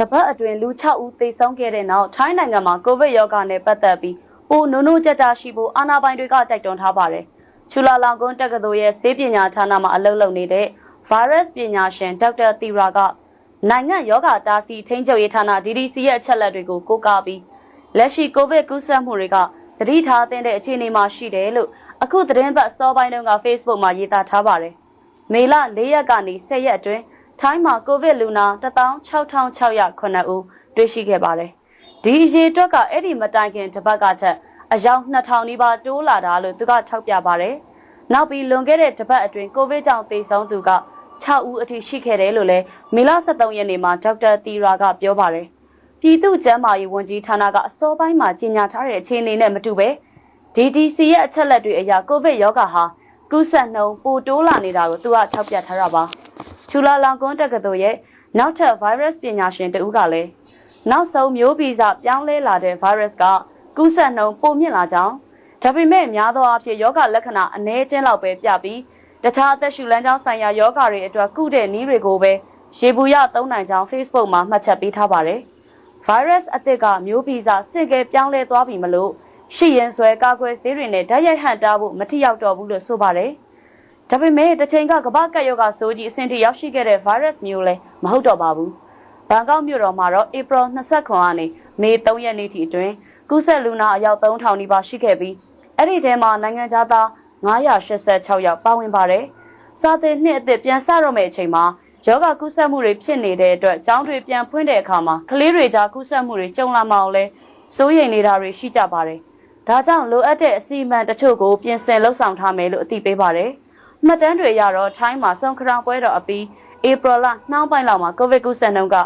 တပတ်အတွင်းလူ6ဦးသေဆုံးခဲ့တဲ့နောက်ထိုင်းနိုင်ငံမှာကိုဗစ်ရောဂါနဲ့ပတ်သက်ပြီးပိုနိုးနိုးကြကြရှိဖို့အာဏာပိုင်တွေကတိုက်တွန်းထားပါတယ်။ချူလာလောင်ကွန်းတက္ကသိုလ်ရဲ့ဆေးပညာဌာနမှာအလုပ်လုပ်နေတဲ့ virus ပညာရှင်ဒေါက်တာတီရာကနိုင်ငံယောဂတားဆီးထိန်းချုပ်ရေးဌာန DDC ရဲ့အချက်အလက်တွေကိုကိုးကားပြီးလက်ရှိကိုဗစ်ကူးစက်မှုတွေကသတိထားသင့်တဲ့အခြေအနေမှာရှိတယ်လို့အခုသတင်းပတ်စောပိုင်းတုန်းက Facebook မှာရေးသားထားပါတယ်။မေလ၄ရက်ကနေ10ရက်အတွင်း ထိုင်းမှာကိုဗစ်လူနာ16609ဦးတွေ့ရှိခဲ့ပါတယ်။ဒီအရေအတွက်ကအဲ့ဒီမတိုင်ခင်တစ်ပတ်ကချက်အယောက်2000နီးပါးတိုးလာတာလို့သူကထောက်ပြပါတယ်။နောက်ပြီးလွန်ခဲ့တဲ့တစ်ပတ်အတွင်းကိုဗစ်ကြောင့်သေဆုံးသူက6ဦးအထိရှိခဲ့တယ်လို့လည်းမေလ23ရက်နေ့မှာဒေါက်တာတီရာကပြောပါတယ်။ပြည်သူ့ကျန်းမာရေးဝန်ကြီးဌာနကအစောပိုင်းမှာကြီးညာထားတဲ့အခြေအနေနဲ့မတူပဲ DDC ရဲ့အချက်လက်တွေအရကိုဗစ်ရောဂါဟာကူးစက်နှုန်းပိုတိုးလာနေတာကိုသူကထောက်ပြထားတာပါ။ ချူလာလောင်ကွန်းတက္ကသိုလ်ရဲ့နောက်ထပ် virus ပညာရှင်တဦးကလည်းနောက်ဆုံးမျိုးဗီဇပြောင်းလဲလာတဲ့ virus ကကူးစက်နှုန်းပိုမြင့်လာကြောင်းဒါပေမဲ့များသောအားဖြင့်ယောဂလက္ခဏာအနည်းချင်းလောက်ပဲပြပြီးတခြားအသက်ရှူလမ်းကြောင်းဆိုင်ရာယောဂတွေအတွက်ကုတဲ့နည်းတွေကိုပဲရေဘူးရသုံးနိုင်ကြောင်း Facebook မှာမှတ်ချက်ပေးထားပါတယ်။ virus အသစ်ကမျိုးဗီဇစင်ကဲပြောင်းလဲသွားပြီမလို့ရှိရင်ဆွဲကာကွယ်ဆေးတွေနဲ့ဓာတ်ရိုက်ဟန်တာဖို့မထိရောက်တော့ဘူးလို့ဆိုပါတယ်။ ဒါပေမဲ့တစ်ချိန်ကကမ္ဘာ့ကပ်ရောဂါဆိုးကြီးအဆင့်ထိရောက်ရှိခဲ့တဲ့ virus မျိုးလည်းမဟုတ်တော့ပါဘူး။ဘန်ကောက်မြို့တော်မှာတော့ April 29ကနေ May 3ရက်နေ့ထိအတွင်းကူးစက်လူနာအယောက်3000နီးပါးရှိခဲ့ပြီးအဲ့ဒီထဲမှာနိုင်ငံခြားသား986ယောက်ပါဝင်ပါတယ်။စာသင်နှစ်အသစ်ပြန်စတော့မယ့်အချိန်မှာယောဂကူးစက်မှုတွေဖြစ်နေတဲ့အတွက်ကျောင်းတွေပြန်ဖွင့်တဲ့အခါမှာကလေးတွေကြားကူးစက်မှုတွေကြုံလာမှအောင်လဲစိုးရိမ်နေတာတွေရှိကြပါတယ်။ဒါကြောင့်လိုအပ်တဲ့အစီအမံတချို့ကိုပြင်ဆင်လှုပ်ဆောင်ထားမယ်လို့အသိပေးပါတယ်။ မှတ်တမ်းတွေအရတော့ထိုင်းမှာဆွန်ခရောင်ပွဲတော်အပြီးဧပြီလနှောင်းပိုင်းလောက်မှာကိုဗစ်ကူးစက်နှုန်းက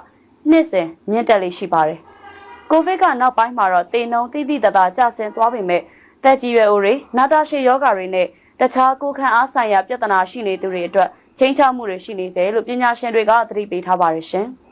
နှစ်စဉ်မြင့်တက်လေးရှိပါတယ်။ကိုဗစ်ကနောက်ပိုင်းမှာတော့တေနှုံတိတိတသာကျဆင်းသွားပေမဲ့တက်ကြီးရွယ်အိုတွေနာတာရှည်ယောဂါတွေနဲ့တခြားကိုယ်ခံအားဆိုင်ရာပြဿနာရှိနေသူတွေအတွက်ချင်းချောက်မှုတွေရှိနေစေလို့ပညာရှင်တွေကသတိပေးထားပါတယ်ရှင်။